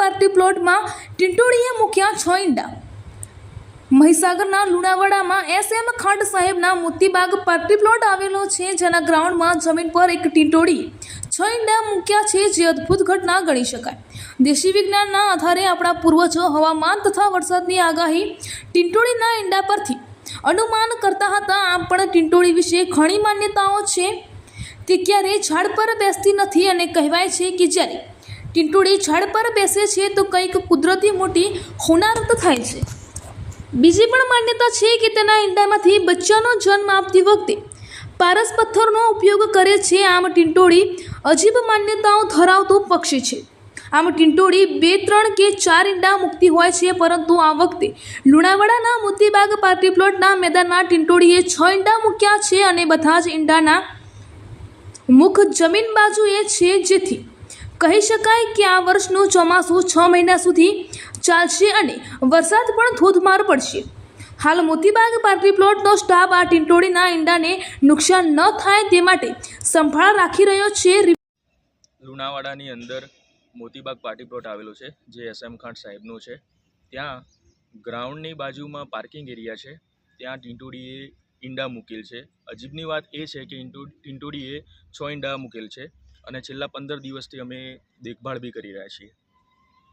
Party પ્લોટમાં ટીંટોળીએ મૂક્યા છ ઈંડા મહીસાગરના લુણાવાડામાં એસ એમ ખાંડ સાહેબના મોતીબાગ પાર્ટી પ્લોટ આવેલો છે, જેના ગ્રાઉન્ડમાં જમીન પર એક ટીંટોળી. છ ઈંડા મૂક્યા છે, જે અદ્ભુત ઘટના ગણી શકાય. દેશી વિજ્ઞાનના આધારે આપણા પૂર્વજો હવામાન તથા વરસાદની આગાહી ટીંટોળીના ઈંડા પરથી અનુમાન કરતા હતા. આમ પણ ટીંટોળી વિશે ઘણી માન્યતાઓ છે. તે ક્યારેય ઝાડ પર બેસતી નથી અને કહેવાય છે કે જ્યારે ટીંટોળી ઝાડ પર બેસે છે તો કંઈક કુદરતી મોટી હોનારત થાય છે. બીજી પણ માન્યતા છે કે તેના ઈંડામાંથી બચ્ચાનો જન્મ આપતી વખતે પારસ પથ્થરનો ઉપયોગ કરે છે. આમ ટીંટોળી અજીબ માન્યતાઓ ધરાવતું પક્ષી છે. આમ ટીંટોળી બે, ત્રણ કે ચાર ઈંડા મૂકતી હોય છે, પરંતુ આ વખતે લુણાવાડાના મોતીબાગ પાર્ટી પ્લોટના મેદાનમાં ટીંટોળીએ છ ઈંડા મૂક્યા છે અને બધા જ ઈંડાના મુખ જમીન બાજુએ છે, જેથી કહી શકાય કે આ વર્ષનું ચોમાસું છ મહિના સુધી ચાલશે અને વરસાદ પણ ધોધમાર પડશે. હાલ મોતીબાગ પાર્ટી પ્લોટનો સ્ટાફ આ ટીંટોળીના ઈંડાને નુકસાન ન થાય તે માટે સંભાળ રાખી રહ્યો છે લુણાવાડાની અંદર મોતીબાગ પાર્ટી પ્લોટ આવેલો છે, જે એસ એમ ખાન સાહેબનો છે. ત્યાં ગ્રાઉન્ડની બાજુમાં પાર્કિંગ એરિયા છે. ત્યાં ટીંટોડીએ ઈંડા મૂકેલ છે. અજીબની વાત એ છે કે ટીંટોડીએ છ ઈંડા મૂકેલ છે. અને છેલ્લા પંદર દિવસથી અમે દેખભાળ બી કરી રહ્યા છીએ.